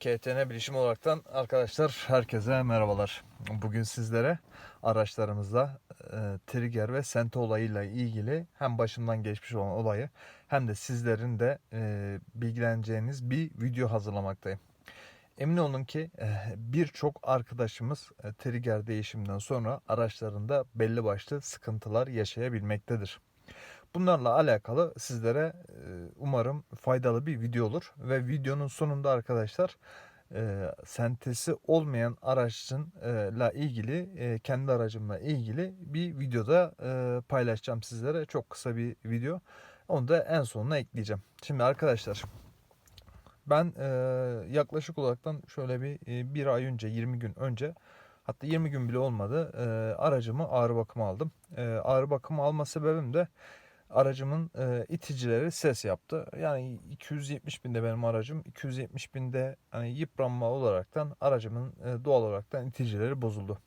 KTN Bilişim olaraktan arkadaşlar herkese merhabalar. Bugün sizlere araçlarımızda e, trigger ve sente olayıyla ilgili hem başımdan geçmiş olan olayı hem de sizlerin de e, bilgileneceğiniz bir video hazırlamaktayım. Emin olun ki e, birçok arkadaşımız e, trigger değişiminden sonra araçlarında belli başlı sıkıntılar yaşayabilmektedir. Bunlarla alakalı sizlere umarım faydalı bir video olur ve videonun sonunda arkadaşlar sentesi olmayan araçla ilgili kendi aracımla ilgili bir videoda e, paylaşacağım sizlere çok kısa bir video onu da en sonuna ekleyeceğim. Şimdi arkadaşlar ben yaklaşık olaraktan şöyle bir bir ay önce 20 gün önce hatta 20 gün bile olmadı aracımı ağrı bakıma aldım. Ağrı bakımı alma sebebim de aracımın e, iticileri ses yaptı. Yani 270 binde benim aracım. 270 binde hani yıpranma olaraktan aracımın e, doğal olaraktan iticileri bozuldu.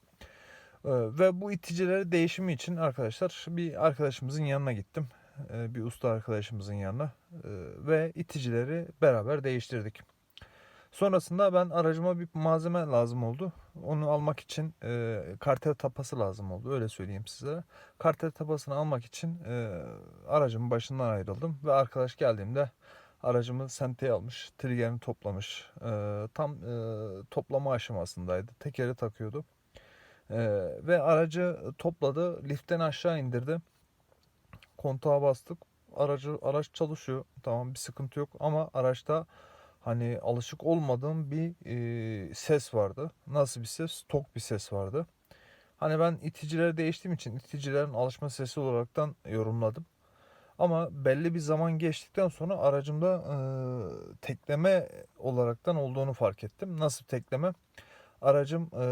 E, ve bu iticileri değişimi için arkadaşlar bir arkadaşımızın yanına gittim. E, bir usta arkadaşımızın yanına e, ve iticileri beraber değiştirdik. Sonrasında ben aracıma bir malzeme lazım oldu. Onu almak için e, kartel tapası lazım oldu. Öyle söyleyeyim size. Kartel tapasını almak için e, aracımın başından ayrıldım. Ve arkadaş geldiğimde aracımı senteye almış. Triggerini toplamış. E, tam e, toplama aşamasındaydı. Tekeri takıyordu. E, ve aracı topladı. Liften aşağı indirdi. Kontağa bastık. Aracı araç çalışıyor. Tamam bir sıkıntı yok ama araçta hani alışık olmadığım bir e, ses vardı. Nasıl bir ses? Tok bir ses vardı. Hani ben iticileri değiştiğim için iticilerin alışma sesi olaraktan yorumladım. Ama belli bir zaman geçtikten sonra aracımda e, tekleme olaraktan olduğunu fark ettim. Nasıl tekleme? Aracım e,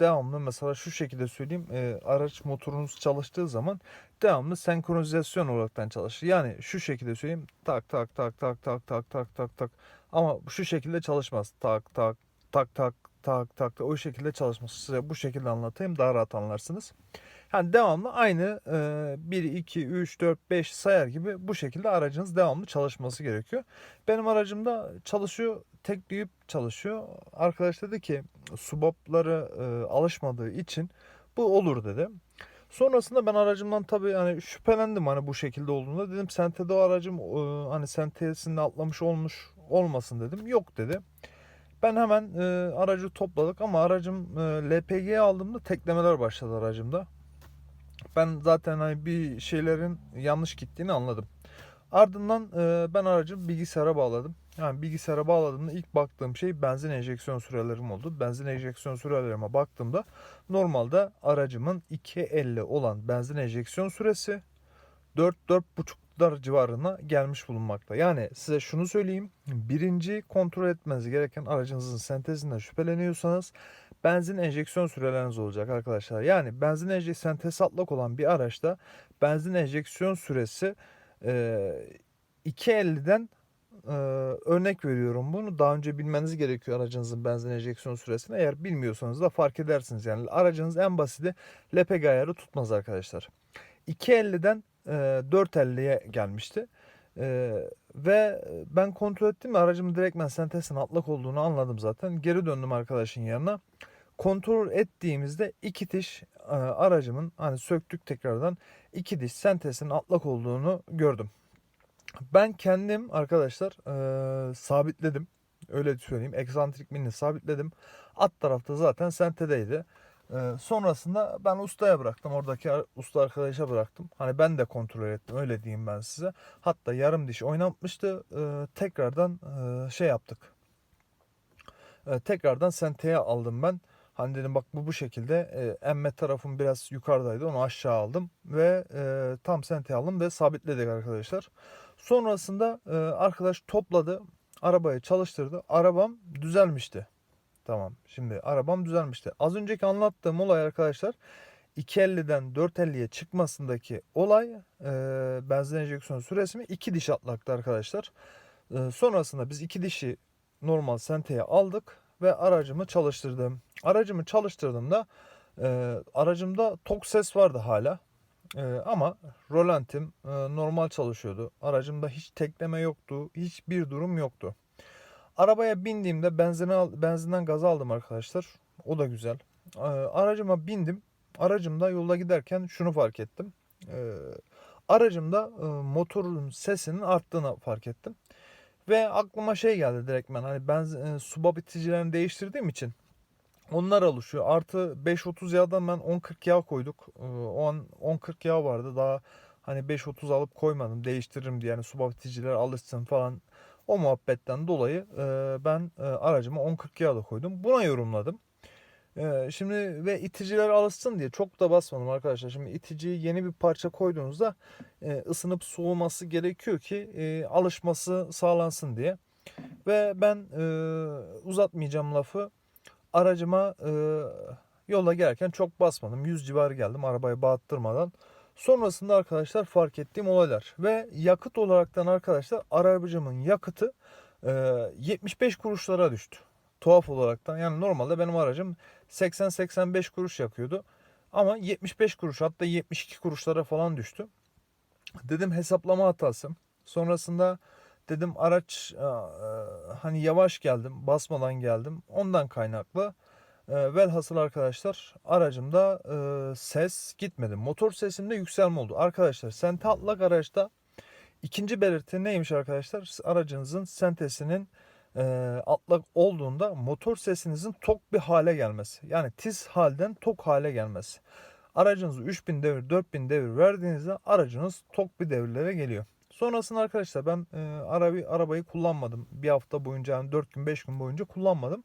devamlı mesela şu şekilde söyleyeyim e, araç motorunuz çalıştığı zaman devamlı senkronizasyon olaraktan çalışır. Yani şu şekilde söyleyeyim tak tak tak tak tak tak tak tak tak ama şu şekilde çalışmaz. Tak tak tak tak tak tak o şekilde çalışmaz. Size bu şekilde anlatayım daha rahat anlarsınız. Yani devamlı aynı e, 1, 2, 3, 4, 5 sayar gibi bu şekilde aracınız devamlı çalışması gerekiyor. Benim aracımda çalışıyor, tekleyip çalışıyor. Arkadaş dedi ki subapları e, alışmadığı için bu olur dedi. Sonrasında ben aracımdan tabii hani şüphelendim hani bu şekilde olduğunda. Dedim sentede o aracım e, hani sentesinde atlamış olmuş olmasın dedim. Yok dedi. Ben hemen e, aracı topladık ama aracım e, LPG'ye aldığımda teklemeler başladı aracımda. Ben zaten hani bir şeylerin yanlış gittiğini anladım. Ardından e, ben aracı bilgisayara bağladım. Yani bilgisayara bağladığımda ilk baktığım şey benzin enjeksiyon sürelerim oldu. Benzin enjeksiyon sürelerime baktığımda normalde aracımın 2.50 olan benzin enjeksiyon süresi 4-4.5'lar civarına gelmiş bulunmakta. Yani size şunu söyleyeyim. Birinci kontrol etmeniz gereken aracınızın sentezinden şüpheleniyorsanız benzin enjeksiyon süreleriniz olacak arkadaşlar. Yani benzin enjeksiyon sentez atlak olan bir araçta benzin enjeksiyon süresi e, 2.50'den e, örnek veriyorum bunu. Daha önce bilmeniz gerekiyor aracınızın benzin enjeksiyon süresini. Eğer bilmiyorsanız da fark edersiniz. Yani aracınız en basiti LPG ayarı tutmaz arkadaşlar. 2.50'den e, 4.50'ye gelmişti. E, ve ben kontrol ettim ve aracımın direktmen sentesin atlak olduğunu anladım zaten. Geri döndüm arkadaşın yanına. Kontrol ettiğimizde iki diş e, aracımın hani söktük tekrardan iki diş sentesin atlak olduğunu gördüm. Ben kendim arkadaşlar e, sabitledim. Öyle söyleyeyim. Eksantrik minini sabitledim. Alt tarafta zaten sentedeydi. E, sonrasında ben ustaya bıraktım. Oradaki usta arkadaşa bıraktım. Hani ben de kontrol ettim. Öyle diyeyim ben size. Hatta yarım diş oynatmıştı. E, tekrardan e, şey yaptık. E, tekrardan senteye aldım ben. Hani dedim bak bu bu şekilde e, emme tarafım biraz yukarıdaydı onu aşağı aldım ve e, tam senteye aldım ve sabitledik arkadaşlar. Sonrasında e, arkadaş topladı arabayı çalıştırdı arabam düzelmişti. Tamam şimdi arabam düzelmişti. Az önceki anlattığım olay arkadaşlar 2.50'den 4.50'ye çıkmasındaki olay e, benzin enjeksiyon süresimi iki diş atlaktı arkadaşlar. E, sonrasında biz iki dişi normal senteye aldık ve aracımı çalıştırdım. Aracımı çalıştırdığımda e, aracımda tok ses vardı hala. E, ama rolantim e, normal çalışıyordu. Aracımda hiç tekleme yoktu. Hiçbir durum yoktu. Arabaya bindiğimde benzine al, benzinden gaz aldım arkadaşlar. O da güzel. Ee, aracıma bindim. Aracımda yolda giderken şunu fark ettim. Ee, aracımda e, motorun sesinin arttığını fark ettim. Ve aklıma şey geldi direktmen hani benzin e, suba biticilerini değiştirdiğim için onlar alışıyor. Artı 5.30 yağdan ben 10.40 yağ koyduk. Ee, o an 10.40 yağ vardı. Daha hani 5.30 alıp koymadım. Değiştiririm diye yani suba biticiler alışsın falan. O muhabbetten dolayı e, ben e, aracıma 10.40 yağ da koydum. Buna yorumladım. E, şimdi ve iticiler alışsın diye çok da basmadım arkadaşlar. Şimdi iticiyi yeni bir parça koyduğunuzda e, ısınıp soğuması gerekiyor ki e, alışması sağlansın diye. Ve ben e, uzatmayacağım lafı aracıma e, yola gelirken çok basmadım. 100 civarı geldim arabayı bağıttırmadan. Sonrasında arkadaşlar fark ettiğim olaylar ve yakıt olaraktan arkadaşlar aracımın yakıtı e, 75 kuruşlara düştü. Tuhaf olaraktan yani normalde benim aracım 80-85 kuruş yakıyordu. Ama 75 kuruş hatta 72 kuruşlara falan düştü. Dedim hesaplama hatası. Sonrasında dedim araç e, e, hani yavaş geldim basmadan geldim ondan kaynaklı velhasıl arkadaşlar aracımda e, ses gitmedi. Motor sesimde yükselme oldu. Arkadaşlar sente atlak araçta ikinci belirti neymiş arkadaşlar? Aracınızın sentesinin e, atlak olduğunda motor sesinizin tok bir hale gelmesi. Yani tiz halden tok hale gelmesi. Aracınızı 3000 devir 4000 devir verdiğinizde aracınız tok bir devirlere geliyor. Sonrasında arkadaşlar ben e, arabayı, arabayı kullanmadım. Bir hafta boyunca yani 4 gün 5 gün boyunca kullanmadım.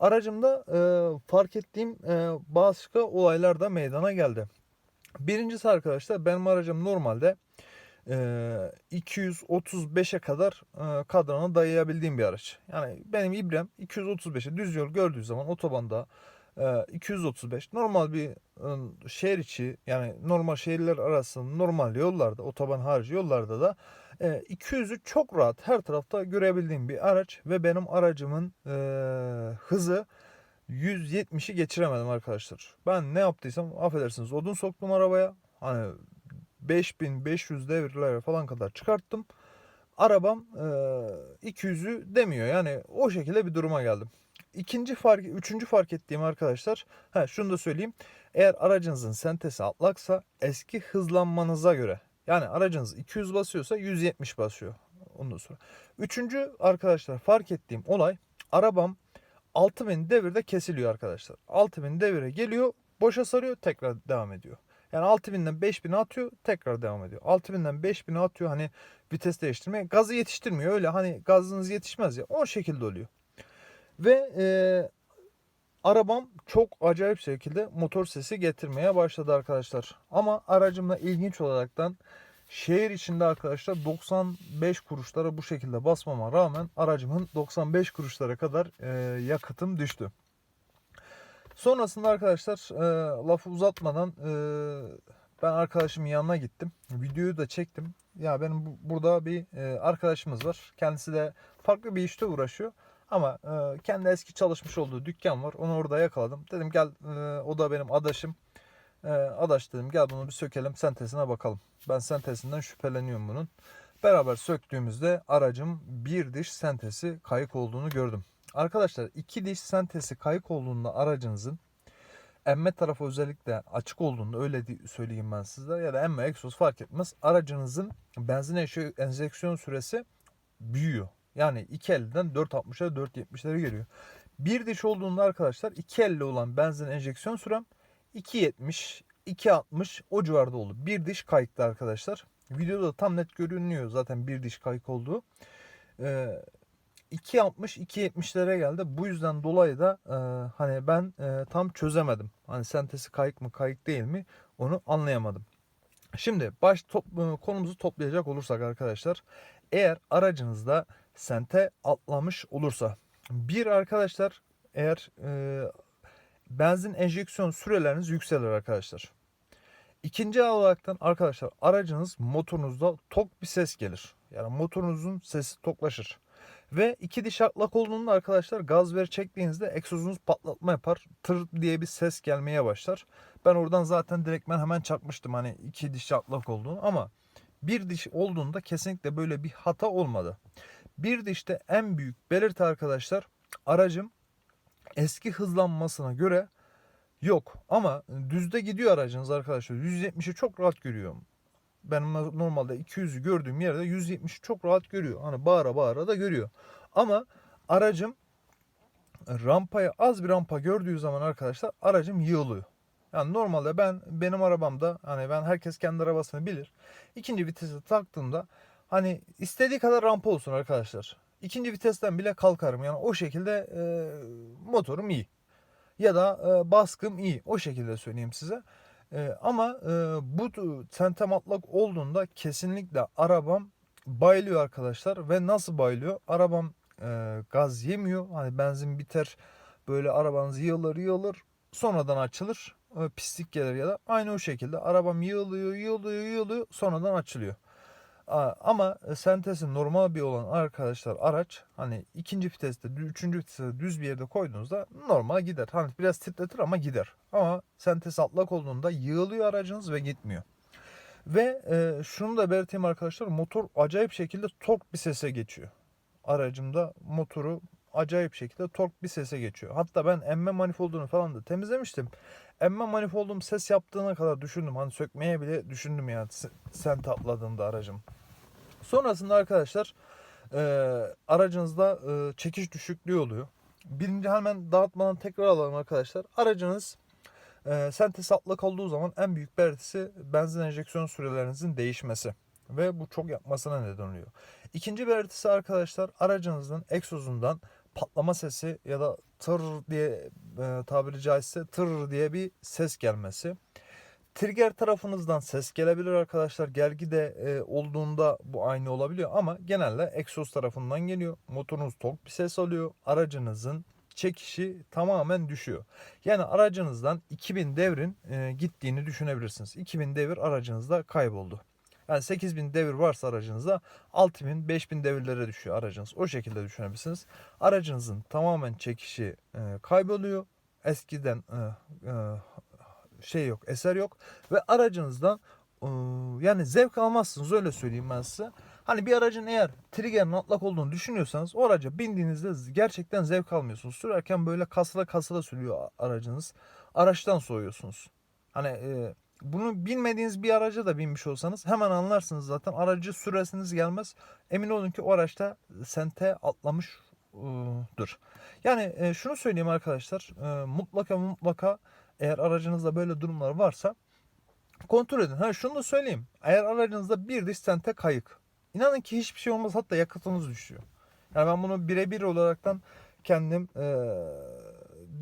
Aracımda e, fark ettiğim e, başka olaylar da meydana geldi. Birincisi arkadaşlar benim aracım normalde e, 235'e kadar e, kadrana dayayabildiğim bir araç. Yani benim ibrem 235'e düz yol gördüğü zaman otobanda e, 235 normal bir e, şehir içi yani normal şehirler arasında normal yollarda otoban harici yollarda da e, 200'ü çok rahat her tarafta görebildiğim bir araç ve benim aracımın e, hızı 170'i geçiremedim arkadaşlar. Ben ne yaptıysam affedersiniz odun soktum arabaya. Hani 5500 devirlere falan kadar çıkarttım. Arabam e, 200'ü demiyor. Yani o şekilde bir duruma geldim. İkinci fark, üçüncü fark ettiğim arkadaşlar, ha şunu da söyleyeyim. Eğer aracınızın sentesi atlaksa eski hızlanmanıza göre yani aracınız 200 basıyorsa 170 basıyor ondan sonra. Üçüncü arkadaşlar fark ettiğim olay arabam 6000 devirde kesiliyor arkadaşlar. 6000 devire geliyor boşa sarıyor tekrar devam ediyor. Yani 6000'den 5000'e atıyor tekrar devam ediyor. 6000'den 5000'e atıyor hani vites değiştirmeye. Gazı yetiştirmiyor öyle hani gazınız yetişmez ya o şekilde oluyor. Ve e, arabam çok acayip şekilde motor sesi getirmeye başladı arkadaşlar. Ama aracımla ilginç olaraktan şehir içinde arkadaşlar 95 kuruşlara bu şekilde basmama rağmen aracımın 95 kuruşlara kadar e, yakıtım düştü. Sonrasında arkadaşlar e, lafı uzatmadan e, ben arkadaşımın yanına gittim. Videoyu da çektim. Ya benim bu, burada bir e, arkadaşımız var. Kendisi de farklı bir işte uğraşıyor. Ama e, kendi eski çalışmış olduğu dükkan var. Onu orada yakaladım. Dedim gel e, o da benim adaşım. E, adaş dedim gel bunu bir sökelim sentezine bakalım. Ben sentesinden şüpheleniyorum bunun. Beraber söktüğümüzde aracım bir diş sentesi kayık olduğunu gördüm. Arkadaşlar iki diş sentesi kayık olduğunda aracınızın emme tarafı özellikle açık olduğunda öyle söyleyeyim ben size ya da emme egzoz fark etmez. Aracınızın benzin enjeksiyon süresi büyüyor. Yani 2.50'den 4.60'a 4.70'lere geliyor. Bir diş olduğunda arkadaşlar 2.50 olan benzin enjeksiyon sürem 2.70 2.60 o civarda oldu. Bir diş kayıkta arkadaşlar. Videoda tam net görünüyor zaten bir diş kayık olduğu. Ee, 2.60 2.70'lere geldi. Bu yüzden dolayı da e, hani ben e, tam çözemedim. Hani sentesi kayık mı kayık değil mi onu anlayamadım. Şimdi baş top, e, konumuzu toplayacak olursak arkadaşlar eğer aracınızda sente atlamış olursa bir arkadaşlar eğer e, benzin enjeksiyon süreleriniz yükselir arkadaşlar. İkinci olaraktan arkadaşlar aracınız motorunuzda tok bir ses gelir. Yani motorunuzun sesi toklaşır. Ve iki diş atlak olduğunda arkadaşlar gaz ver çektiğinizde egzozunuz patlatma yapar. Tır diye bir ses gelmeye başlar. Ben oradan zaten direktmen hemen çakmıştım hani iki diş atlak olduğunu ama bir diş olduğunda kesinlikle böyle bir hata olmadı. Bir de işte en büyük belirti arkadaşlar aracım eski hızlanmasına göre yok. Ama düzde gidiyor aracınız arkadaşlar. 170'i çok rahat görüyorum. Ben normalde 200'ü gördüğüm yerde 170'i çok rahat görüyor. Hani bağıra bağıra da görüyor. Ama aracım rampaya az bir rampa gördüğü zaman arkadaşlar aracım yığılıyor. Yani normalde ben benim arabamda hani ben herkes kendi arabasını bilir. İkinci vitesi taktığımda hani istediği kadar rampa olsun arkadaşlar. İkinci vitesten bile kalkarım. Yani o şekilde e, motorum iyi. Ya da e, baskım iyi. O şekilde söyleyeyim size. E, ama e, bu sentem atlak olduğunda kesinlikle arabam bayılıyor arkadaşlar. Ve nasıl bayılıyor? Arabam e, gaz yemiyor. Hani benzin biter. Böyle arabanız yığılır yığılır. Sonradan açılır. E, pislik gelir ya da aynı o şekilde. Arabam yığılıyor yığılıyor yığılıyor. Sonradan açılıyor. Ama e, sentezi normal bir olan arkadaşlar araç hani ikinci viteste, üçüncü viteste düz bir yerde koyduğunuzda normal gider. Hani biraz titretir ama gider. Ama sentez atlak olduğunda yığılıyor aracınız ve gitmiyor. Ve e, şunu da belirteyim arkadaşlar motor acayip şekilde tork bir sese geçiyor. Aracımda motoru acayip şekilde tork bir sese geçiyor. Hatta ben emme manifoldunu falan da temizlemiştim. Emme manifoldum ses yaptığına kadar düşündüm. Hani sökmeye bile düşündüm yani se- sent atladığımda aracım. Sonrasında arkadaşlar e, aracınızda e, çekiş düşüklüğü oluyor. Birinci hemen dağıtmadan tekrar alalım arkadaşlar. Aracınız e, sentez atlak olduğu zaman en büyük belirtisi benzin enjeksiyon sürelerinizin değişmesi. Ve bu çok yapmasına neden oluyor. İkinci belirtisi arkadaşlar aracınızın egzozundan patlama sesi ya da tır diye e, tabiri caizse tır diye bir ses gelmesi. Trigger tarafınızdan ses gelebilir arkadaşlar. Gergi de e, olduğunda bu aynı olabiliyor ama genelde egzoz tarafından geliyor. Motorunuz tok bir ses alıyor. Aracınızın çekişi tamamen düşüyor. Yani aracınızdan 2000 devrin e, gittiğini düşünebilirsiniz. 2000 devir aracınızda kayboldu. Yani 8000 devir varsa aracınızda 6000 5000 devirlere düşüyor aracınız. O şekilde düşünebilirsiniz. Aracınızın tamamen çekişi e, kayboluyor. Eskiden e, e, şey yok, eser yok ve aracınızdan e, yani zevk almazsınız öyle söyleyeyim ben size. Hani bir aracın eğer trigger'ın atlak olduğunu düşünüyorsanız o araca bindiğinizde gerçekten zevk almıyorsunuz. Sürerken böyle kasıla kasıla sürüyor aracınız. Araçtan soğuyorsunuz. Hani e, bunu bilmediğiniz bir araca da binmiş olsanız hemen anlarsınız zaten. Aracı süresiniz gelmez. Emin olun ki o araçta sente atlamışdır. Yani e, şunu söyleyeyim arkadaşlar. E, mutlaka mutlaka eğer aracınızda böyle durumlar varsa kontrol edin. Ha şunu da söyleyeyim. Eğer aracınızda bir diş sente kayık. İnanın ki hiçbir şey olmaz hatta yakıtınız düşüyor. Yani ben bunu birebir olaraktan kendim e,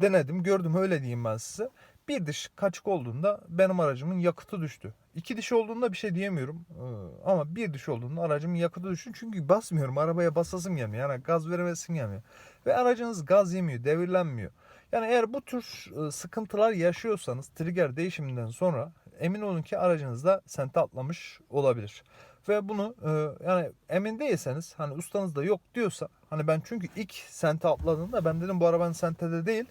denedim, gördüm öyle diyeyim ben size. Bir diş kaçık olduğunda benim aracımın yakıtı düştü. İki diş olduğunda bir şey diyemiyorum. Ee, ama bir diş olduğunda aracımın yakıtı düştü. Çünkü basmıyorum. Arabaya basasım gelmiyor. Yani gaz veremesim gelmiyor. Ve aracınız gaz yemiyor, devirlenmiyor. Yani eğer bu tür sıkıntılar yaşıyorsanız trigger değişiminden sonra emin olun ki aracınızda sente atlamış olabilir. Ve bunu yani emin değilseniz hani ustanız da yok diyorsa hani ben çünkü ilk sente atladığımda ben dedim bu arabanın sentede değil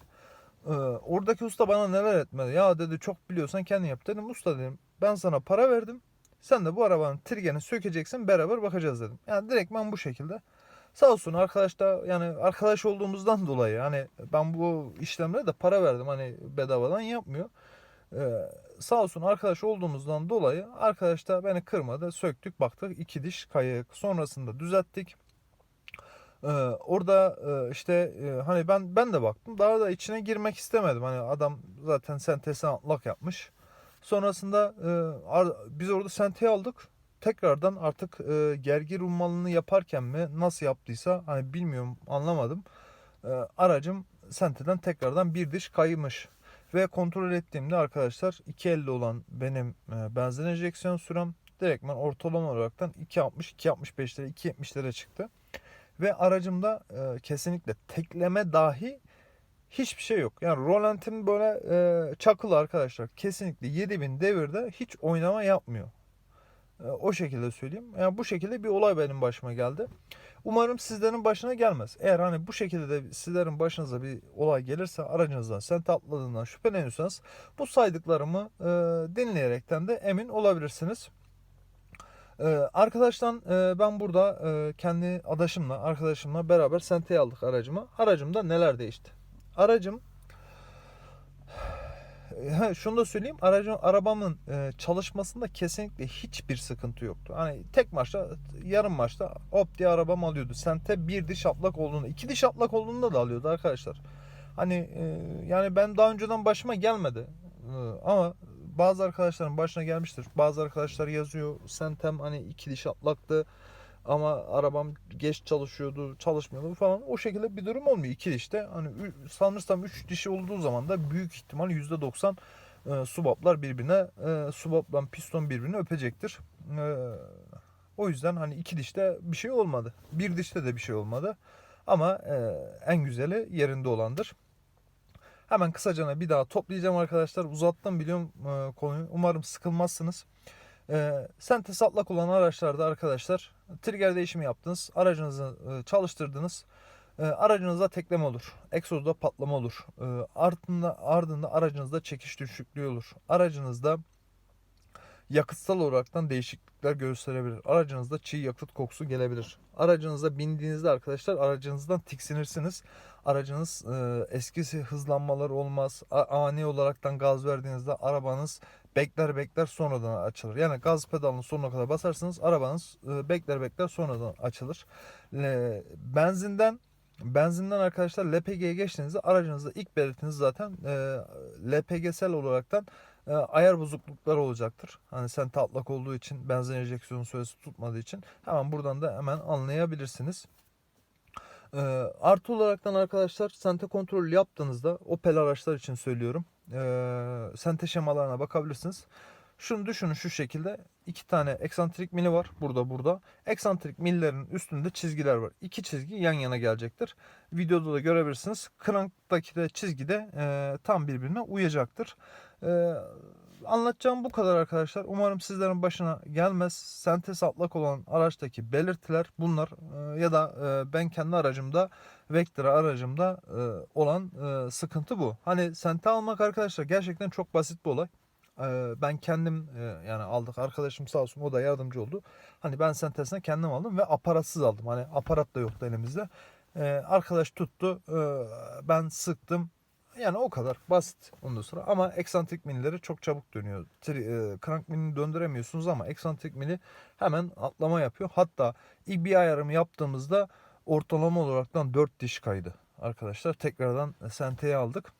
oradaki usta bana neler etmedi. Ya dedi çok biliyorsan kendin yap dedim. Usta dedim ben sana para verdim. Sen de bu arabanın triggerini sökeceksin beraber bakacağız dedim. Yani direkt ben bu şekilde. Sağ olsun arkadaş da yani arkadaş olduğumuzdan dolayı hani ben bu işlemlere de para verdim hani bedavadan yapmıyor. Ee, sağ olsun arkadaş olduğumuzdan dolayı arkadaş da beni kırmadı. Söktük baktık iki diş kayık. Sonrasında düzelttik. Ee, orada e, işte e, hani ben ben de baktım daha da içine girmek istemedim hani adam zaten sentesi atlak yapmış sonrasında e, biz orada senteyi aldık tekrardan artık e, gergi rummalını yaparken mi nasıl yaptıysa hani bilmiyorum anlamadım E, aracım senteden tekrardan bir diş kaymış ve kontrol ettiğimde arkadaşlar 2.50 olan benim e, benzin enjeksiyon sürem direktmen ortalama olaraktan 2.60 2.65 lira 2.70 çıktı. Ve aracımda e, kesinlikle tekleme dahi hiçbir şey yok. Yani Roland'in böyle e, çakılı arkadaşlar. Kesinlikle 7000 devirde hiç oynama yapmıyor. E, o şekilde söyleyeyim. Yani bu şekilde bir olay benim başıma geldi. Umarım sizlerin başına gelmez. Eğer hani bu şekilde de sizlerin başınıza bir olay gelirse aracınızdan sent atladığından şüpheleniyorsanız bu saydıklarımı e, dinleyerekten de emin olabilirsiniz. Ee, arkadaştan e, ben burada e, kendi adaşımla, arkadaşımla beraber Sente'ye aldık aracımı. Aracımda neler değişti? Aracım Ha, şunu da söyleyeyim. Aracın arabamın e, çalışmasında kesinlikle hiçbir sıkıntı yoktu. Hani tek maçta, yarım maçta hop diye arabam alıyordu. Sente bir diş atlak olduğunda, iki diş atlak olduğunda da alıyordu arkadaşlar. Hani e, yani ben daha önceden başıma gelmedi. E, ama bazı arkadaşların başına gelmiştir. Bazı arkadaşlar yazıyor. Sentem hani iki diş atlaktı. Ama arabam geç çalışıyordu, çalışmıyordu falan. O şekilde bir durum olmuyor. İki dişte hani sanırsam üç dişi olduğu zaman da büyük ihtimal %90 e, subaplar birbirine, e, subapla piston birbirini öpecektir. E, o yüzden hani iki dişte bir şey olmadı. Bir dişte de bir şey olmadı. Ama e, en güzeli yerinde olandır. Hemen kısacana bir daha toplayacağım arkadaşlar. Uzattım biliyorum e, konuyu. Umarım sıkılmazsınız. E, sentes atlak olan araçlarda arkadaşlar trigger değişimi yaptınız. Aracınızı e, çalıştırdınız. E, aracınızda tekleme olur. Egzozda patlama olur. E, ardında, ardında aracınızda çekiş düşüklüğü olur. Aracınızda yakıtsal olaraktan değişiklikler gösterebilir. Aracınızda çiğ yakıt kokusu gelebilir. Aracınıza bindiğinizde arkadaşlar aracınızdan tiksinirsiniz. Aracınız e, eskisi hızlanmalar olmaz. A- ani olaraktan gaz verdiğinizde arabanız bekler bekler sonradan açılır. Yani gaz pedalını sonuna kadar basarsınız arabanız e, bekler bekler sonradan açılır. E, benzinden benzinden arkadaşlar LPG'ye geçtiğinizde aracınızda ilk belirtiniz zaten e, LPG'sel olaraktan e, ayar bozuklukları olacaktır. Hani sen tatlak olduğu için benzin enjeksiyon süresi tutmadığı için hemen buradan da hemen anlayabilirsiniz. E, artı olaraktan arkadaşlar sente kontrol yaptığınızda Opel araçlar için söylüyorum. E, sente şemalarına bakabilirsiniz. Şunu düşünün şu şekilde. iki tane eksantrik mili var. Burada burada. Eksantrik millerin üstünde çizgiler var. İki çizgi yan yana gelecektir. Videoda da görebilirsiniz. Cranktaki de çizgi de e, tam birbirine uyacaktır. E, anlatacağım bu kadar arkadaşlar. Umarım sizlerin başına gelmez. Sentes atlak olan araçtaki belirtiler bunlar. E, ya da e, ben kendi aracımda Vectra aracımda e, olan e, sıkıntı bu. Hani sente almak arkadaşlar gerçekten çok basit bir olay. Ben kendim yani aldık arkadaşım sağ olsun o da yardımcı oldu. Hani ben sentesine kendim aldım ve aparatsız aldım. Hani aparat da yoktu elimizde. Arkadaş tuttu ben sıktım. Yani o kadar basit ondan sonra ama eksantrik minileri çok çabuk dönüyor. Tri, e, crank milini döndüremiyorsunuz ama eksantrik mini hemen atlama yapıyor. Hatta ilk bir ayarımı yaptığımızda ortalama olaraktan 4 diş kaydı arkadaşlar. Tekrardan senteye aldık.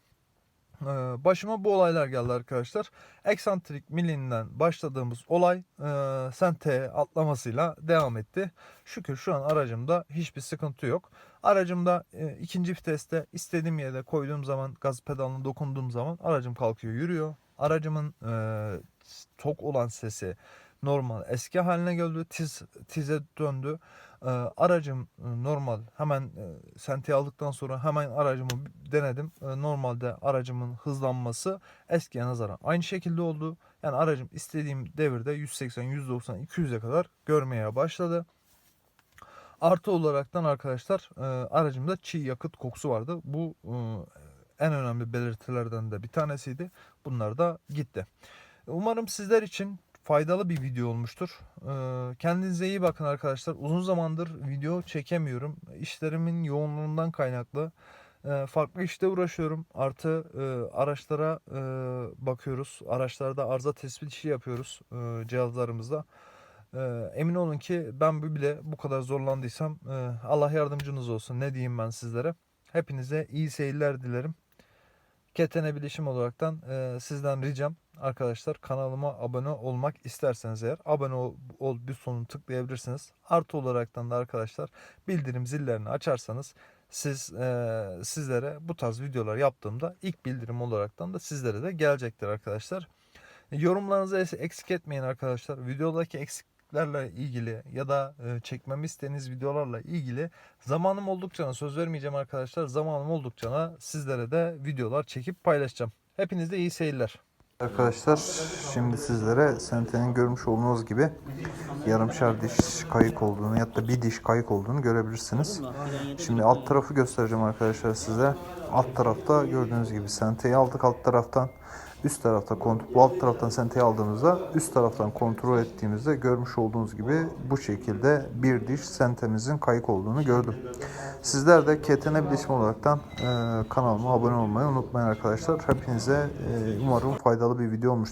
Ee, Başıma bu olaylar geldi arkadaşlar. Eksantrik milinden başladığımız olay e, sente atlamasıyla devam etti. Şükür şu an aracımda hiçbir sıkıntı yok. Aracımda e, ikinci viteste istediğim yere koyduğum zaman gaz pedalına dokunduğum zaman aracım kalkıyor yürüyor. Aracımın e, tok olan sesi normal eski haline geldi. Tiz, tize döndü. E, aracım e, normal hemen e, aldıktan sonra hemen aracımı denedim. E, normalde aracımın hızlanması eskiye nazaran aynı şekilde oldu. Yani aracım istediğim devirde 180, 190, 200'e kadar görmeye başladı. Artı olaraktan arkadaşlar e, aracımda çiğ yakıt kokusu vardı. Bu e, en önemli belirtilerden de bir tanesiydi. Bunlar da gitti. Umarım sizler için faydalı bir video olmuştur. Ee, Kendinize iyi bakın arkadaşlar. Uzun zamandır video çekemiyorum. İşlerimin yoğunluğundan kaynaklı. Ee, Farklı işte uğraşıyorum. Artı e, araçlara e, bakıyoruz. Araçlarda arıza tespit işi yapıyoruz e, cihazlarımızda. E, Emin olun ki ben bile bu kadar zorlandıysam Allah yardımcınız olsun. Ne diyeyim ben sizlere. Hepinize iyi seyirler dilerim. Ketene Bilişim olaraktan e, sizden ricam arkadaşlar kanalıma abone olmak isterseniz eğer abone ol, ol butonunu tıklayabilirsiniz. Artı olaraktan da arkadaşlar bildirim zillerini açarsanız siz e, sizlere bu tarz videolar yaptığımda ilk bildirim olaraktan da sizlere de gelecektir arkadaşlar. Yorumlarınızı eksik etmeyin arkadaşlar. Videodaki eksiklerle ilgili ya da e, çekmemi istediğiniz videolarla ilgili zamanım oldukça söz vermeyeceğim arkadaşlar. Zamanım oldukça sizlere de videolar çekip paylaşacağım. Hepinize iyi seyirler. Arkadaşlar şimdi sizlere Sente'nin görmüş olduğunuz gibi yarımşar diş kayık olduğunu ya da bir diş kayık olduğunu görebilirsiniz. Şimdi alt tarafı göstereceğim arkadaşlar size. Alt tarafta gördüğünüz gibi Sente'yi aldık alt taraftan. Üst tarafta kontrol, bu alt taraftan senteyi aldığımızda üst taraftan kontrol ettiğimizde görmüş olduğunuz gibi bu şekilde bir diş sentemizin kayık olduğunu gördüm. Sizler de KTN Bilişim olaraktan e, kanalıma abone olmayı unutmayın arkadaşlar. Hepinize e, umarım faydalı bir video olmuş.